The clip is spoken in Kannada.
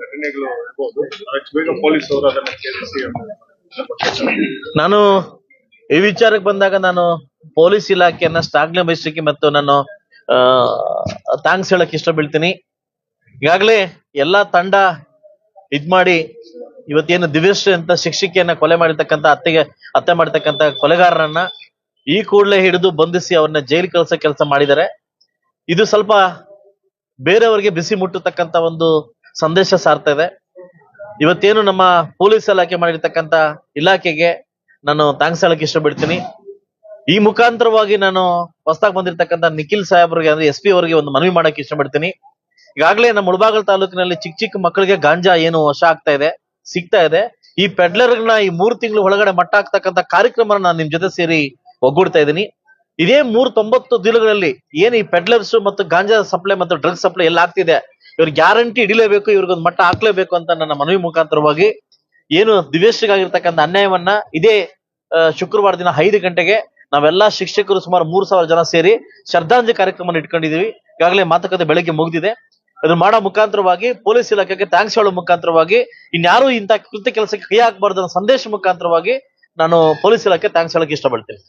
ಘಟನೆಗಳು ಇರ್ಬೋದು. ಬೇಗ ಪೊಲೀಸ್ ಅವರು ಅದನ್ನ ನಾನು ಈ ವಿಚಾರಕ್ಕೆ ಬಂದಾಗ ನಾನು ಪೊಲೀಸ್ ಇಲಾಖೆಯನ್ನ ಶ್ಲಾಘನೆ ಬಯಸಲಿಕ್ಕೆ ಮತ್ತು ನಾನು ಥ್ಯಾಂಕ್ಸ್ ಹೇಳಕ್ ಇಷ್ಟ ಬೀಳ್ತೀನಿ ಈಗಾಗಲೇ ಎಲ್ಲಾ ತಂಡ ಇದ್ ಮಾಡಿ ಇವತ್ತೇನು ದಿವ್ಯಶ್ರೀ ಅಂತ ಶಿಕ್ಷಕಿಯನ್ನ ಕೊಲೆ ಮಾಡಿರ್ತಕ್ಕಂಥ ಅತ್ತೆಗೆ ಹತ್ಯೆ ಮಾಡಿರ್ತಕ್ಕಂಥ ಕೊಲೆಗಾರರನ್ನ ಈ ಕೂಡಲೇ ಹಿಡಿದು ಬಂಧಿಸಿ ಅವ್ರನ್ನ ಜೈಲು ಕಳಿಸೋ ಕೆಲಸ ಮಾಡಿದ್ದಾರೆ. ಇದು ಸ್ವಲ್ಪ ಬೇರೆಯವರಿಗೆ ಬಿಸಿ ಮುಟ್ಟತಕ್ಕಂತ ಒಂದು ಸಂದೇಶ ಸಾರ್ತಾ ಇದೆ. ಇವತ್ತೇನು ನಮ್ಮ ಪೊಲೀಸ್ ಇಲಾಖೆ ಮಾಡಿರ್ತಕ್ಕಂತ ಇಲಾಖೆಗೆ ನಾನು ಥ್ಯಾಂಕ್ಸ್ ಹೇಳಕ್ ಇಷ್ಟಪಡ್ತೀನಿ. ಈ ಮುಖಾಂತರವಾಗಿ ನಾನು ಹೊಸದಾಗಿ ಬಂದಿರತಕ್ಕಂತ ನಿಖಿಲ್ ಸಾಹೇಬ್ರಿಗೆ ಅಂದ್ರೆ ಎಸ್ ಪಿ ಅವರಿಗೆ ಒಂದು ಮನವಿ ಮಾಡಕ್ ಇಷ್ಟಪಡ್ತೀನಿ. ಈಗಾಗಲೇ ನಮ್ಮ ಮುಳಬಾಗಲ್ ತಾಲೂಕಿನಲ್ಲಿ ಚಿಕ್ಕ ಚಿಕ್ಕ ಮಕ್ಕಳಿಗೆ ಗಾಂಜಾ ಏನು ವಶ ಆಗ್ತಾ ಇದೆ, ಸಿಗ್ತಾ ಇದೆ. ಈ ಪೆಡ್ಲರ್ನ ಈ ಮೂರ್ ತಿಂಗಳು ಒಳಗಡೆ ಮಟ್ಟ ಹಾಕ್ತಕ್ಕಂತ ಕಾರ್ಯಕ್ರಮ ನಾನು ನಿಮ್ ಜೊತೆ ಸೇರಿ ಒಗ್ಗೂಡ್ತಾ ಇದ್ದೀನಿ. ಇದೇ ಮೂರ್ ತೊಂಬತ್ತು ದಿನಗಳಲ್ಲಿ ಏನ್ ಈ ಪೆಡ್ಲರ್ಸ್ ಮತ್ತು ಗಾಂಜಾ ಸಪ್ಲೈ ಮತ್ತು ಡ್ರಗ್ಸ್ ಸಪ್ಲೈ ಎಲ್ಲ ಆಗ್ತಿದೆ ಇವ್ರ ಗ್ಯಾರಂಟಿ ಹಿಡಿಲೇಬೇಕು, ಇವ್ರಿಗೊಂದು ಮಟ್ಟ ಹಾಕ್ಲೇಬೇಕು ಅಂತ ನನ್ನ ಮನವಿ ಮುಖಾಂತರವಾಗಿ ಏನು ದಿವ್ಯಶ್ರಿಗಾಗಿರ್ತಕ್ಕಂಥ ಅನ್ಯಾಯವನ್ನ ಇದೇ ಶುಕ್ರವಾರ ದಿನ ಐದು ಗಂಟೆಗೆ ನಾವೆಲ್ಲ ಶಿಕ್ಷಕರು ಸುಮಾರು ಮೂರ್ ಸಾವಿರ ಜನ ಸೇರಿ ಶ್ರದ್ಧಾಂಜಲಿ ಕಾರ್ಯಕ್ರಮ ಇಟ್ಕೊಂಡಿದೀವಿ ಈಗಾಗಲೇ ಮಾತುಕತೆ ಬೆಳಗ್ಗೆ ಮುಗಿದಿದೆ. ಅದನ್ನ ಮಾಡೋ ಮುಖಾಂತರವಾಗಿ ಪೊಲೀಸ್ ಇಲಾಖೆಗೆ ಥ್ಯಾಂಕ್ಸ್ ಹೇಳೋ ಮುಖಾಂತರವಾಗಿ ಇನ್ಯಾರು ಇಂಥ ಕೃತ್ಯ ಕೆಲಸಕ್ಕೆ ಕೈ ಹಾಕಬಾರ್ದು ಸಂದೇಶ ಮುಖಾಂತರವಾಗಿ ನಾನು ಪೊಲೀಸ್ ಇಲಾಖೆ ಥ್ಯಾಂಕ್ಸ್ ಹೇಳಕ್ಕೆ ಇಷ್ಟಪಡ್ತೀನಿ.